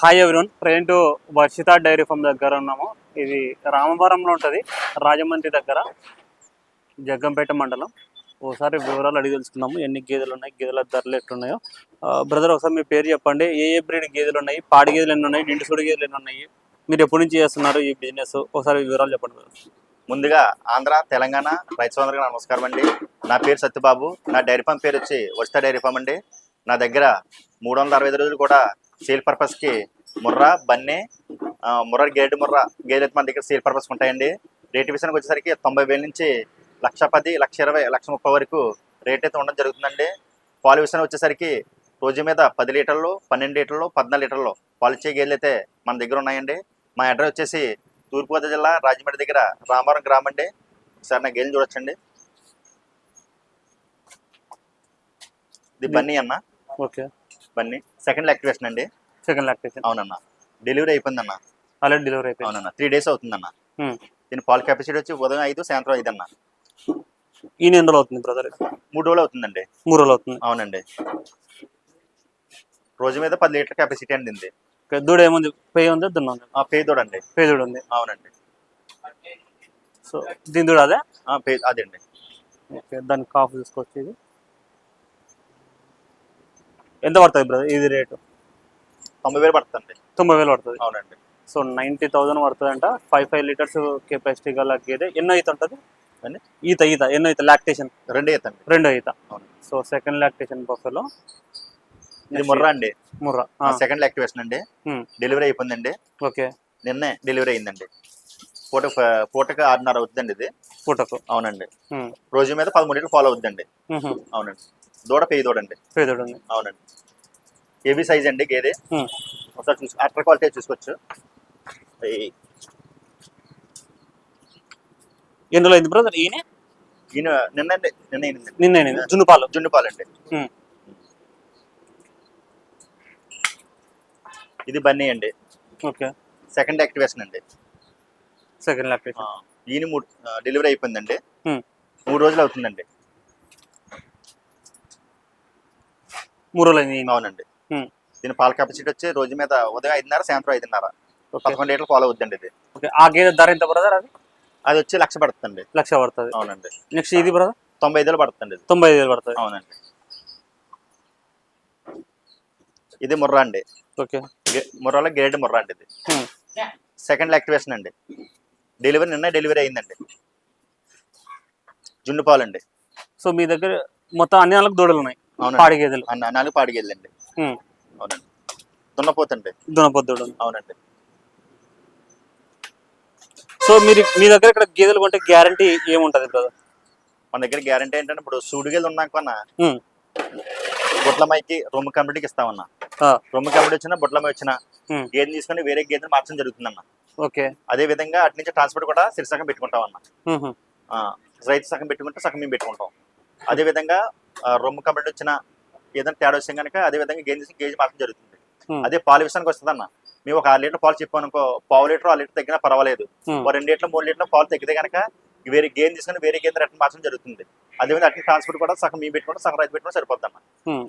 Hi everyone present Varshitha dairy farm దగ్గర ఉన్నాము. ఇది రామవరంలో ఉంటుంది. రాజమండ్రి దగ్గర. జగ్గంపేట మండలం. ఒకసారి వివరాలు అడిగి తెలుసుకున్నాము ఎన్ని గేదెలు ఉన్నాయి? గేదెల ధరలు ఎట్లున్నాయో. బ్రదర్ ఒకసారి మీ పేరు చెప్పండి. ఏ ఏ బ్రీడ్ గేదెలు ఉన్నాయి? పాడి గేదెలు ఎన్ని ఉన్నాయి? నిండు సుడి గేదెలు ఎన్ని ఉన్నాయి? మీరు ఎప్పటి నుంచి చేస్తున్నారు ఈ బిజినెస్? ఒకసారి వివరాలు చెప్పండి ముందుగా ఆంధ్ర తెలంగాణ రైతు సోదరులకు నమస్కారం అండి. నా పేరు సత్యబాబు. నా డైరీ ఫామ్ పేరు వచ్చి వస్తా డైరీ ఫామ్ అండి. నా దగ్గర మూడు వందల అరవై రోజులు కూడా సేల్ పర్పస్కి ముర్రా బన్నె ముర్రా గేదె ముర్రా. గేదెలు అయితే మన దగ్గర సేల్ పర్పస్ ఉంటాయండి. రేటు విషయానికి వచ్చేసరికి తొంభై వేల నుంచి లక్ష పది లక్ష ఇరవై లక్ష ముప్పై వరకు రేట్ అయితే ఉండడం జరుగుతుందండి. పాలు విషయానికి వచ్చేసరికి రోజు మీద పది లీటర్లు పన్నెండు లీటర్లు పద్నాలుగు లీటర్లు పాలు ఇచ్చే గేదెలు అయితే మన దగ్గర ఉన్నాయండి. మా అడ్రస్ వచ్చేసి తూర్పుగోదావరి జిల్లా రాజమండ్రి దగ్గర రామవరం గ్రామం అండి ఒకసారి నా గేదెలు చూడొచ్చండి. ఇది బన్నీ అన్న. ఓకే. బన్నీ. సెకండ్ యాక్టివేషన్ అండి. సెకండ్ లాక్టేషన్ అవునన్న. డెలివరీ అయిపోయిందన్న. ఆల్రెడీ డెలివరీ అయిపోయింది. అవునన్న. త్రీ డేస్ అవుతుందన్న. Hmm. దీని పాల్ కెపాసిటీ వచ్చి ఉదయం ఐదు సాయంత్రం ఐదు అన్న ఈ నెల అవుతుంది బ్రదర్ మూడు రోజులు అవుతుందండి. మూడు రోజులు అవుతుంది. అవునండి. రోజు మీద పది లీటర్ కెపాసిటీ అండి ఇది దూడ ఏముంది? పే ఉంది దున్న ఉంది? పే దూడ ఉంది. అవునండి. సో దీని దూడ అదే? పే అదండి. ఓకే దాని కాఫ్ తీసుకోవచ్చు ఇది ఎంత పడుతుంది బ్రదర్ ఇది రేటు తొంభై వేలు పడుతుందండి. తొంభై వేలు పడుతుంది. అవునండి. సో నైంటీ థౌసండ్ పడుతుంది అంట ఫైవ్ ఫైవ్ లీటర్స్ కెపాసిటీ గల గేదె. ఎన్నో ఈత ఉంటుంది? అండి? ఈత ఈత. ఎన్నో ఈత? లాక్టేషన్. రెండే ఎత్తండి రెండో ఈత. సో సెకండ్ లాక్టేషన్ బఫెలో ఇది ముర్రా అండి. ముర్రా. సెకండ్ యాక్టివేషన్ అండి. డెలివరీ అయిపోయిందండి. ఓకే. నిన్నే డెలివరీ అయిందండి. పూట పూటకి ఆరున్నర అవుతుందండి ఇది. పుటకు. అవునండి. రోజు మీద పదమూడు లీటర్లు ఫాలో అవుతుందండి. అవునండి. దూడ పేయి దూడండి పేదోడు ఉంది అవునండి. హెవీ సైజ్ అండి గేదె. Hmm. ఒకసారి చూసి అట్ర క్వాలిటీ చూసుకోవచ్చు. ఎందులో అయింది బ్రదర్ ఈయన? ఈయన నిన్న నిన్న నిన్న అయింది. జున్ను పాలు. జున్ను పాలండి Hmm. ఇది బన్నీ అండి. ఓకే. సెకండ్ యాక్టివేషన్ అండి. సెకండ్ లాక్టేషన్ ఈయన మూడు డెలివరీ అయిపోయిందండి. Hmm. మూడు రోజులు అవుతుందండి. మూడు రోజులు. అవునండి. దీని పాల కెపాసిటీ వచ్చి రోజు మీద ఉదయం ఐదున్నర సాయంత్రం ఐదున్నర. పదకొండు లీటర్లు ఫాలో అవుతుందండి ఇది. ఆ గేదె ధర ఎంత బ్రదర్ అది? అది వచ్చి లక్ష పడుతుందండి. లక్ష పడుతుంది. అవునండి. నెక్స్ట్ ఇది బ్రదర్ తొంభై ఐదులో పడుతుంది తొంభై ఐదు పడుతుంది. అవునండి. ఇది ముర్రా అండి. ఓకే. గే- ముర్రాలో గ్రేడ్ ముర్రా అండి ఇది. సెకండ్ యాక్టివేషన్ అండి. డెలివరీ నిన్న డెలివరీ అయిందండి. జున్ను పాలు అండి సో మీ దగ్గర మొత్తం అన్ని నెలలకు దూడలు ఉన్నాయి. అవునండి. పాడి గేదెలు. అన్న- నాలుగు పాడిగెళ్ళండి Hmm. అవునండి. దున్నపోతండి. దూడలు అవునండి. సో మీరు మీ దగ్గర ఇక్కడ గేదెలు కొంటే గ్యారంటీ ఏముంటది బ్రదర్? మన దగ్గర గ్యారంటీ ఏంటంటే ఇప్పుడు సూడిగేలు ఉన్నాకన్నా బుట్లమైకి రొమ్ము కంపెనీకి ఇస్తామన్నా. రొమ్ము కంపెనీ వచ్చినా బుట్లమై వచ్చినా Hmm. గేదెని తీసుకొని వేరే గేదెని మార్చడం జరుగుతుందన్న. ఓకే. అదే విధంగా అటు నుంచి ట్రాన్స్పోర్ట్ కూడా సిరిసగం పెట్టుకుంటామన్న. ఆ, రైతు సగం పెట్టుకుంటే సగం మేము పెట్టుకుంటాం. అదే విధంగా రొమ్ము కంపెనీ వచ్చిన ఏదైనా తేడా వస్తే కనుక అదే విధంగా గేజ్ తీసుకుని గేజ్ మార్చడం జరుగుతుంది. అదే పాలు విషయానికి వస్తుందన్న. మేము ఒక ఆరు లీటర్ పాలు చెప్పామనుకో పావు లీటర్ ఆరు లీటర్ తగ్గినా పర్వాలేదు. ఒక రెండు లీటర్ మూడు లీటర్ పాలు తగ్గితే కనుక వేరే గేమ్ తీసుకుని వేరే గేమ్ రిటర్న్ మార్చడం జరుగుతుంది. అదే విధంగా అట్లా ట్రాన్స్పోర్ట్ కూడా సగం మేము పెట్టుకుంటే సగం రైతు పెట్టుకుంటే సరిపోద్ది అన్న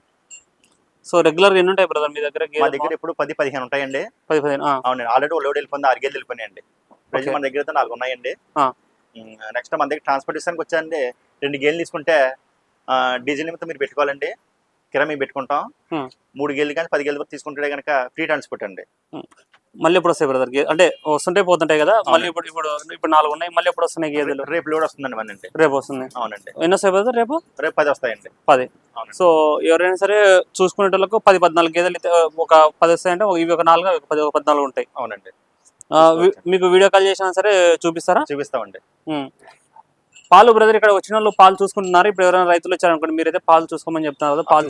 సో రెగ్యులర్ ఎన్ని ఉంటాయి బ్రదర్ మీ దగ్గర మా? దగ్గర ఇప్పుడు పది పదిహేను ఉంటాయండి. పది పదిహేను ఆ, అవునండి. ఆల్రెడీ లోడ్ వెళ్ళిపోయింది ఆరు గేదెలు వెళ్ళిపోయినాయండి. Present Okay. మన దగ్గర అయితే నాలుగు ఉన్నాయండి. ఆ. నెక్స్ట్ మన దగ్గర ట్రాన్స్పోర్టేషన్కి వచ్చాయండి రెండు గేలు తీసుకుంటే ఆ, డీజిల్ నిమిత్తం మీరు పెట్టుకోవాలండి. కిరా మేము పెట్టుకుంటాం. మూడు గేలు కానీ పది గేలు వరకు తీసుకుంటే కనుక ఫ్రీ ట్రాన్స్పోర్ట్ అండి. మళ్ళీ ఎప్పుడు వస్తాయి బ్రదర్? అంటే వస్తుంటే పోతుంటాయి కదా? మళ్ళీ ఇప్పుడు ఇప్పుడు ఇప్పుడు నాలుగు ఉన్నాయి మళ్ళీ ఎప్పుడు వస్తున్నాయి గేదెలు? రేపు లోడ్ వస్తుందండి మన అండి రేపు వస్తుంది అవునండి. ఎన్ని వస్తాయి బ్రదర్ రేపు? రేపు పది వస్తాయండి. పది. సో ఎవరైనా సరే చూసుకునే వాళ్ళకు పది పద్నాలుగు గేదెలు అయితే ఒక పది వస్తాయంటే ఇవి ఒక నాలుగు పది ఒక పద్నాలుగు ఉంటాయి. అవునండి. మీకు వీడియో కాల్ చేసినా సరే చూపిస్తారా? చూపిస్తామండి. పాలు బ్రదర్ ఇక్కడ వచ్చిన వాళ్ళు పాలు చూసుకుంటున్నారు. ఇప్పుడు ఎవరైనా రైతులు వచ్చారనుకోండి మీరైతే పాలు చూసుకోమని చెప్తున్నారు కదా పాలు.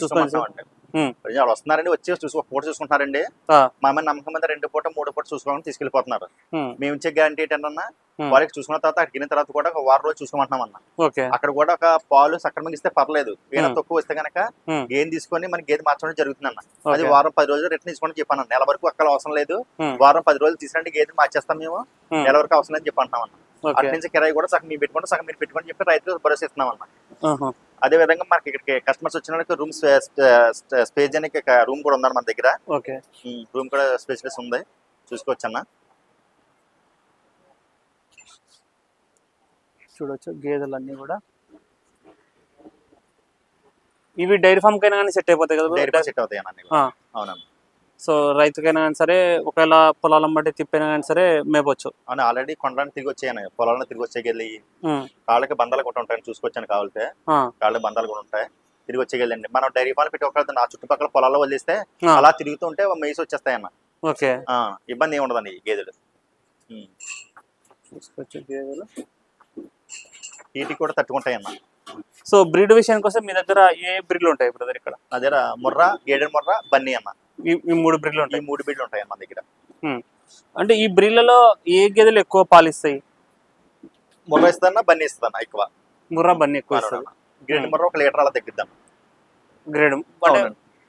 ప్రజలు వాళ్ళు వస్తున్నారండి వచ్చి చూసి ఒక పూట చూసుకుంటున్నారండి. మా మీద నమ్మకం మీద రెండు పూట మూడు పూట చూసుకోవాలని తీసుకెళ్ళిపోతున్నారు. ఉమ్, మేము ఇచ్చే గ్యారంటీ ఏంటన్నా. వాళ్ళకి చూసుకున్న తర్వాత అక్కడికి వెళ్ళిన తర్వాత కూడా ఒక వారం రోజు చూసుకోమంటున్నాం అన్న. అక్కడ కూడా ఒక పాలు సక్రమంగా ఇస్తే పర్లేదు. Hmm. తక్కువ ఇస్తే కనుక. గేదె తీసుకొని మన గేదె మార్చడం జరుగుతుంది అన్న అది. వారం పది రోజులు రిటర్న్ తీసుకోండి చెప్పాను నెల వరకు అక్కడ అవసరం లేదు. వారం పది రోజులు తీసుకురండి గేదె మార్చేస్తాం మేము. నెల వరకు అవసరం లేదు చెప్పంటున్నాం అన్న. అటు నుంచి కిరాయి కూడా సగం మేము పెట్టుకుంటే సగం మీరు పెట్టుకొని చెప్పి రైతు భరోసా ఇస్తున్నాం అన్న ఆహా. అదే విధంగా మనకి ఇక్కడికి కస్టమర్స్ వచ్చిన రూమ్ స్పేస్ చేయడానికి రూమ్ కూడా ఉందన్న మన దగ్గర. రూమ్ కూడా స్పేషియస్ ఉంది. చూసుకోవచ్చు అన్న చూడొచ్చు గేదెలు అన్ని కూడా. ఇవి డైరీ ఫామ్ కైనా కానీ సెట్ అయిపోతాయి కదా డైరీ? సెట్ అవుతాయి. అవునన్న. సో రైతుకైనా కానీ సరే ఒకవేళ పొలాలను బట్టి తిప్పినా కానీ సరే మేపొచ్చు. అవును ఆల్రెడీ కొండడానికి తిరిగి వచ్చాయన్న పొలాలను తిరిగి వచ్చేకెళ్ళి. కాళ్ళకి బంధాలు కూడా ఉంటాయని చూసుకొచ్చాను కావాలితే. కాళ్ళకి బంధాలు కూడా ఉంటాయి. తిరిగి వచ్చేకెళ్ళండి మనం డైరీ ఫామ్ పెట్టి ఒకవేళ నా చుట్టుపక్కల పొలాల్లో వదిలేస్తే. అలా తిరుగుతూ ఉంటే మేసి వచ్చేస్తాయన్న. ఓకే. ఇబ్బంది ఏమి ఉండదండి గేదెలు. గేదెలు. హీట్ కూడా తట్టుకుంటాయన్న. సో బ్రీడ్ విషయానికి వస్తే మీ దగ్గర ఏ బ్రీడ్లు ఉంటాయి బ్రదర్ ఇక్కడ? అదే ముర్రా గేడెన్ ముర్రా బన్నీ అన్న. ఈ మూడు బ్రీడ్లు ఈ ఉంటాయి మూడు బిడ్లు ఉంటాయి మన దగ్గర. అంటే ఈ బ్రీడ్లలో ఏ గేదెలు ఎక్కువ పాలిస్తాయి? ముర్రా ఇస్తానా బన్నీ ఇస్తానా ఎక్కువ? ముర్రా బన్ని ఎక్కువ గ్రేడ్ ముర్రా ఒక లీటర్ అలా తగ్గిద్దాం. గ్రేడ్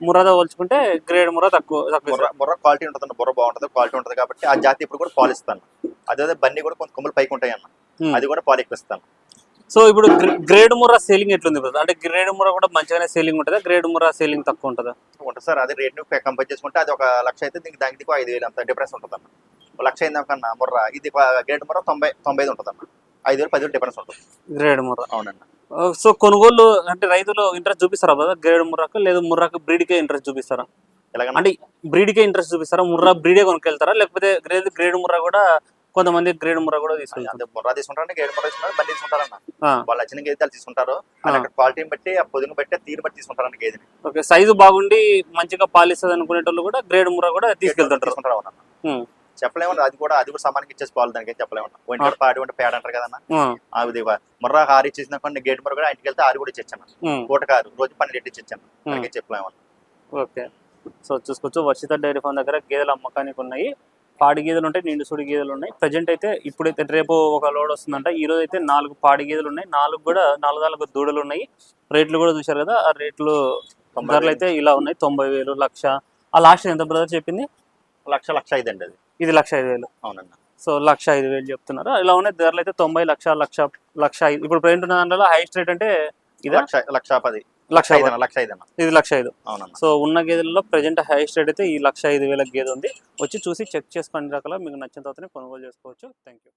ముర్రాతో పోల్చుకుంటే గ్రేడ్ ముర్రా తక్కువ ముర్రా క్వాలిటీ ఉంటుంది బుర్ర బాగుంటుంది క్వాలిటీ ఉంటుంది కాబట్టి ఆ జాతి ఇప్పుడు కూడా పాలు ఇస్తాను అదే బన్నీ కూడా కొంత కొమ్ములు పైకి ఉంటాయి అన్న. అది కూడా పాలు ఎక్కువ ఇస్తాను. సో ఇప్పుడు గ్రే- గ్రేడ్ ముర్రా సేలింగ్ ఎట్లుంది బ్రదర్? అంటే గ్రేడ్ ముర్రా కూడా మంచిగానే సేలింగ్ ఉంటుందా? గ్రేడ్ ముర్రా సేలింగ్ తక్కువ ఉంటుందా? ఉంటుంది సార్. అదే రేట్ కంపేర్ చేసుకుంటే అది ఒక లక్ష అయితే దీనికి దానికి ఐదు వేలు అంత డిఫరెన్స్ ఉంటుంది అన్న ఒక లక్ష అయింది కన్నా ముర్రా ఇది గ్రేడ్ ముర్రా తొంభై తొంభై ఐదు ఉంటుంది అన్న ఐదు వేలు పది వేలు డిఫరెన్స్ ఉంటుంది. గ్రేడ్ ముర్రా. అవునన్న. సో కొనుగోలు అంటే రైతులు ఇంట్రెస్ట్ చూపిస్తారా బ్రదర్? గ్రేడ్ ముర్రాకు లేదు ముర్రాకు బ్రీడ్కే ఇంట్రెస్ట్ చూపిస్తారా? అంటే బ్రీడ్కే ఇంట్రెస్ట్ చూపిస్తారా? ముర్రా బ్రీడే కొనుక్కెళ్తారా? లేకపోతే గ్రేడ్ గ్రేడ్ ముర్రా కూడా కొంతమంది గ్రేడ్ ముర్రా కూడా తీసుకెళ్తారు. అదే ముర్రా తీసుకుంటారంటే గ్రేడ్ ముర్రా తీసుకుంటారు బండి తీసుకుంటారన్న. వాళ్ళు వచ్చిన గేదెలు తీసుకుంటారు క్వాలిటీని బట్టి ఆ పొదును బట్టి తీరు బట్టి తీసుకుంటారన్న గేదెని. ఓకే సైజు బాగుండి మంచిగా పాలిస్తుంది అనుకునేటోళ్ళు కూడా గ్రేడ్ ముర్రా కూడా తీసుకెళ్తుంటారు. తీసుకుంటారు. చెప్పలేమన్నా అది కూడా అది కూడా సమానికి ఇచ్చేసి పాలు దానికి చెప్పలేమన్నా. ఒంటి పాడి ఉంటే పేడ అంటారు కదన్న. ఇది ముర్రా ఆరు ఇచ్చేసిన కొన్ని గేట్ ముర్రా కూడా ఇంటికి వెళ్తే ఆరు కూడా ఇచ్చాను ఉమ్. పూట కారు రోజు పన్నెండు ఎట్టి ఇచ్చాను అందుకే చెప్పలేమన్నా. ఓకే. సో చూసుకోవచ్చు వర్షిత డైరీ ఫామ్ దగ్గర గేదెలు అమ్మకానికి ఉన్నాయి. పాడి గేదెలు ఉంటాయి నిండు సుడి గేదెలు ఉన్నాయి. ప్రజెంట్ అయితే ఇప్పుడైతే రేపు ఒక లోడ్ వస్తుందంట. ఈ రోజు అయితే నాలుగు పాడి గేదెలు ఉన్నాయి. నాలుగు కూడా నాలుగు నాలుగు దూడలు ఉన్నాయి. రేట్లు కూడా చూశారు కదా ఆ రేట్లు ధరలు అయితే ఇలా ఉన్నాయి. తొంభై వేలు లక్ష. ఆ లాస్ట్ ఎంత బ్రదర్ చెప్పింది? లక్ష లక్ష ఐదు అండి అది. ఇది లక్ష ఐదు వేలు. అవునన్న సో లక్ష ఐదు వేలు చెప్తున్నారు. ఇలా ఉన్నాయి. ధరలు అయితే తొంభై లక్ష లక్ష లక్ష ఐదు. ఇప్పుడు ప్రజెంట్ ఉన్న దాంట్లో హైయెస్ట్ రేట్ అంటే ఇదా? లక్ష లక్ష పది. లక్ష ఐదు లక్ష ఐదు ఇది లక్ష ఐదు. సో ఉన్న గేదెలలో ప్రజెంట్ హైయెస్ట్ రేట్ అయితే ఈ లక్ష ఐదు వేల గేదె ఉంది. వచ్చి చూసి చెక్ చేసుకోండి రకాల మీకు నచ్చిన తర్వాతనే కొనుగోలు చేసుకోవచ్చు. Thank you